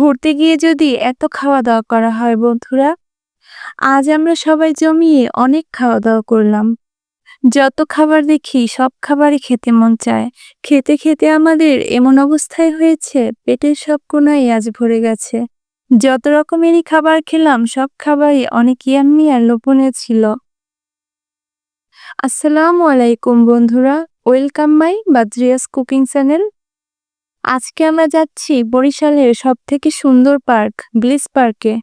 ঘুরতে গিয়ে যদি এত খাওয়া দাওয়া করা হয় বন্ধুরা, আজ আমরা সবাই জমিয়ে অনেক খাওয়া দাওয়া করলাম। যত খাবার দেখি, সব খাবারই খেতে মন চায়। খেতে খেতে আমাদের এমন অবস্থায় হয়েছে, পেটের সব কোনায় আজ ভরে গেছে। যত রকমেরই খাবার খেলাম, সব খাবারই অনেক ইয়াম্মি আর লোভনীয় ছিল। আসসালামু আলাইকুম বন্ধুরা, welcome my Badria's cooking channel. আজকে আমরা যাচ্ছি বরিশালের সব থেকে সুন্দর পার্ক, ব্লিস পার্কে।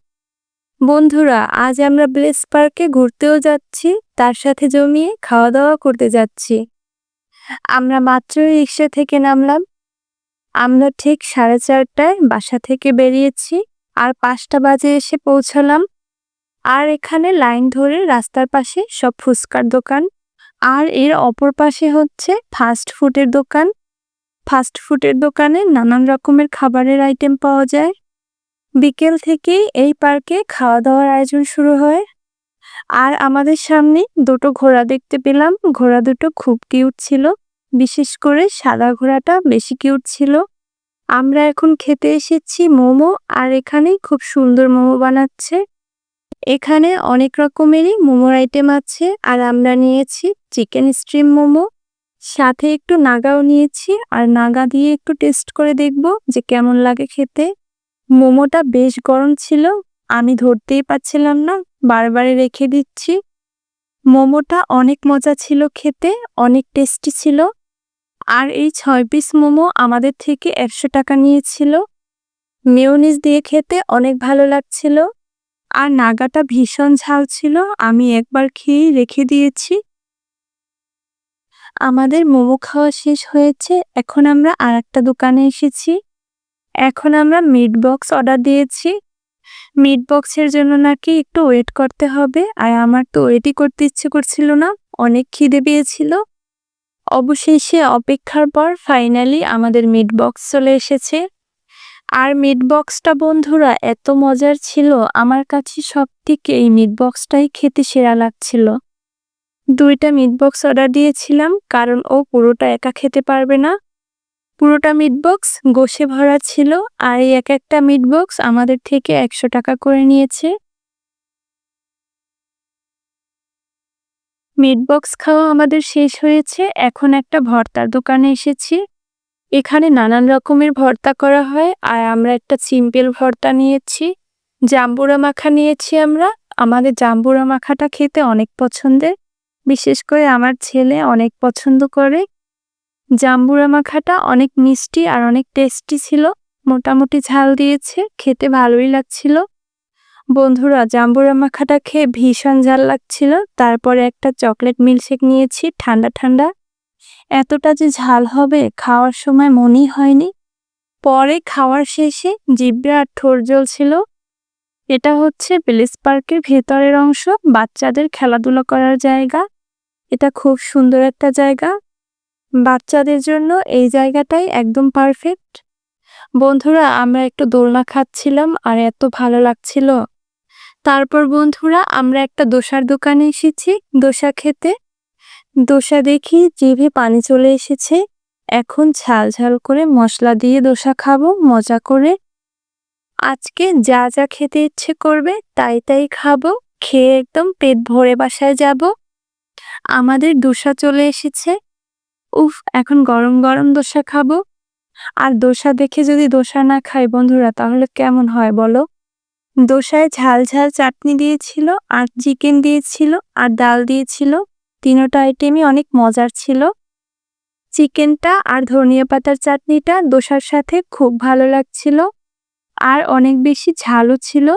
বন্ধুরা, আজ আমরা ব্লিস পার্কে ঘুরতেও যাচ্ছি, তার সাথে জমিয়ে খাওয়া দাওয়া করতে যাচ্ছি। আমরা মাত্র রিক্সা থেকে নামলাম। আমরা ঠিক সাড়ে চারটায় বাসা থেকে বেরিয়েছি আর পাঁচটা বাজে এসে পৌঁছালাম। আর এখানে লাইন ধরে রাস্তার পাশে সব ফুচকার দোকান। আর এর অপর পাশে হচ্ছে ফাস্ট ফুডের দোকান। ফাস্ট ফুডের দোকানে নানান রকমের খাবারের আইটেম পাওয়া যায়। বিকেল থেকেই এই পার্কে খাওয়া দাওয়ার আয়োজন শুরু হয়। আর আমাদের সামনে দুটো ঘোড়া দেখতে পেলাম। ঘোড়া দুটো খুব কিউট ছিল। বিশেষ করে সাদা ঘোড়াটা বেশি কিউট ছিল। আমরা এখন খেতে এসেছি মোমো, আর এখানে খুব সুন্দর মোমো বানাচ্ছে। এখানে অনেক রকমেরই মোমোর আইটেম আছে। আর আমরা নিয়েছি চিকেন স্ট্রিম মোমো। সাথে একটু নাগাও নিয়েছি আর নাগা দিয়ে একটু টেস্ট করে দেখব যে কেমন লাগে খেতে। মোমোটা বেশ গরম ছিল, আমি ধরতেই পাচ্ছিলাম না বারবারে রেখে দিচ্ছি। মোমোটা অনেক মজা ছিল খেতে, অনেক টেস্টি ছিল। আর এই ছয় পিস মোমো আমাদের থেকে একশো টাকা নিয়েছিল। মেয়নিজ দিয়ে খেতে অনেক ভালো লাগছিল। আর নাগাটা ভীষণ ঝাল ছিল, আমি একবার খেয়েই রেখে দিয়েছি। আমাদের মোমো খাওয়া শেষ হয়েছে, এখন আমরা আর একটা দোকানে এসেছি। এখন আমরা মিট বক্স অর্ডার দিয়েছি। মিট বক্সের জন্য নাকি একটু ওয়েট করতে হবে, আর আমার তো ওয়েটই করতে ইচ্ছে করছিল না, অনেক খিদে পেয়েছিল। অবশেষে অপেক্ষার পর ফাইনালি আমাদের মিট বক্স চলে এসেছে। আর মিট বক্সটা বন্ধুরা, এত মজার ছিল, আমার কাছে সব থেকে এই মিট বক্সটাই খেতে সেরা লাগছিল। দুইটা মিট বক্স অর্ডার দিয়েছিলাম, কারণ ও পুরোটা একা খেতে পারবে না। পুরোটা মিট বক্স গোশে ভরা ছিল, আর এই এক একটা মিট বক্স আমাদের থেকে একশো টাকা করে নিয়েছে। মিট বক্স খাওয়া আমাদের শেষ হয়েছে, এখন একটা ভর্তার দোকানে এসেছি। এখানে নানান রকমের ভর্তা করা হয়, আর আমরা একটা সিম্পল ভর্তা নিয়েছি। জাম্বুরা মাখা নিয়েছি আমরা। আমাদের জাম্বুরা মাখাটা খেতে অনেক পছন্দের। বিশেষ করে আমার ছেলে অনেক পছন্দ করে। জাম্বুরা মাখাটা অনেক মিষ্টি আর অনেক টেস্টি ছিল। মোটামুটি ঝাল দিয়েছে, খেতে ভালোই লাগছিল। বন্ধুরা, জাম্বুরা মাখাটা খেয়ে ভীষণ ঝাল লাগছিল। তারপরে একটা চকলেট মিল্কশেক নিয়েছি, ঠান্ডা ঠান্ডা। এতটা যে ঝাল হবে খাওয়ার সময় মনেই হয়নি। পরে খাওয়ার শেষে জিব্বে আর ঠোর জ্বলছিল। এটা হচ্ছে প্লেস পার্কের ভেতরের অংশ, বাচ্চাদের খেলাধুলা করার জায়গা। এটা খুব সুন্দর একটা জায়গা। বাচ্চাদের জন্য এই জায়গাটাই একদম পারফেক্ট বন্ধুরা, আমরা একটু দোলনা খাচ্ছিলাম আর এত ভালো লাগছিল। তারপর বন্ধুরা, আমরা একটা দোসার দোকানে এসেছি, দোসা খেতে। দোসা দেখি, জিভে পানি চলে এসেছে। এখন ঝাল ঝাল করে মশলা দিয়ে দোসা খাব, মজা করে। আজকে যা যা খেতে ইচ্ছে করবে, তাই তাই খাব। খেয়ে একদম পেট ভরে বাসায় যাব। আমাদের দোসা চলে এসেছে। উফ, এখন গরম গরম দোসা খাব। আর দোসা দেখে যদি দোসা না খাই বন্ধুরা, তাহলে কেমন হয় বলো? দোসায় ঝাল ঝাল চাটনি দিয়েছিল, আর চিকেন দিয়েছিল, আর ডাল দিয়েছিল। তিনোটা আইটেমই অনেক মজার ছিল। চিকেনটা আর ধনিয়া পাতার চাটনিটা দোসার সাথে খুব ভালো লাগছিল। আর অনেক বেশি ঝালও ছিল।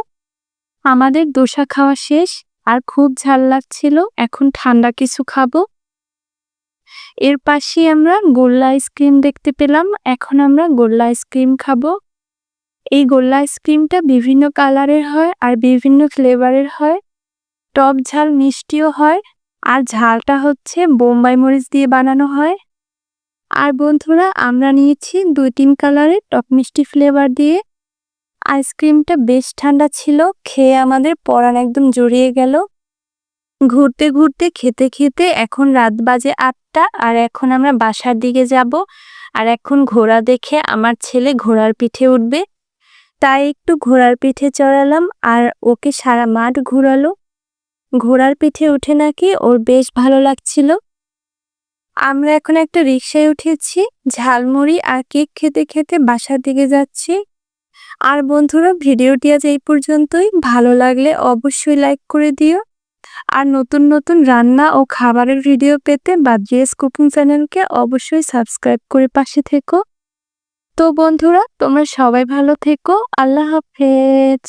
আমাদের দোসা খাওয়া শেষ। আর খুব ঝাল লাগছিল, এখন ঠান্ডা কিছু খাব। এর পাশে আমরা গোল্লা আইসক্রিম দেখতে পেলাম, এখন আমরা গোল্লা আইসক্রিম খাব। এই গোল্লা আইসক্রিমটা বিভিন্ন কালারের হয় আর বিভিন্ন ফ্লেভারের হয়। টপ ঝাল মিষ্টিও হয় আর ঝালটা হচ্ছে বোম্বাই মরিচ দিয়ে বানানো হয়। আর বন্ধুরা, আমরা নিয়েছি দুই তিন কালারের টক মিষ্টি ফ্লেভার দিয়ে। আইসক্রিমটা বেশ ঠান্ডা ছিল, খেয়ে আমাদের পরান একদম জড়িয়ে গেল। ঘুরতে ঘুরতে, খেতে খেতে এখন রাত বাজে আটটা, আর এখন আমরা বাসার দিকে যাব, আর এখন ঘোড়া দেখে আমার ছেলে ঘোড়ার পিঠে উঠবে। তাই একটু ঘোড়ার পিঠে চড়ালাম, আর ওকে সারা মাঠ ঘোরালো। ঘোড়ার পিঠে উঠে নাকি ওর বেশ ভালো লাগছিল। আমরা এখন একটা রিক্সায় উঠেছি, ঝালমুড়ি আর কেক খেতে খেতে বাসার দিকে যাচ্ছি। আর বন্ধুরা, ভিডিওটি আজ এই পর্যন্তই। ভালো লাগলে অবশ্যই লাইক করে দিও। আর নতুন নতুন রান্না ও খাবারের ভিডিও পেতে বা জিএস কুকিং চ্যানেলকে অবশ্যই সাবস্ক্রাইব করে পাশে থেকো। তো বন্ধুরা, তোমরা সবাই ভালো থেকো। আল্লাহ হাফেজ।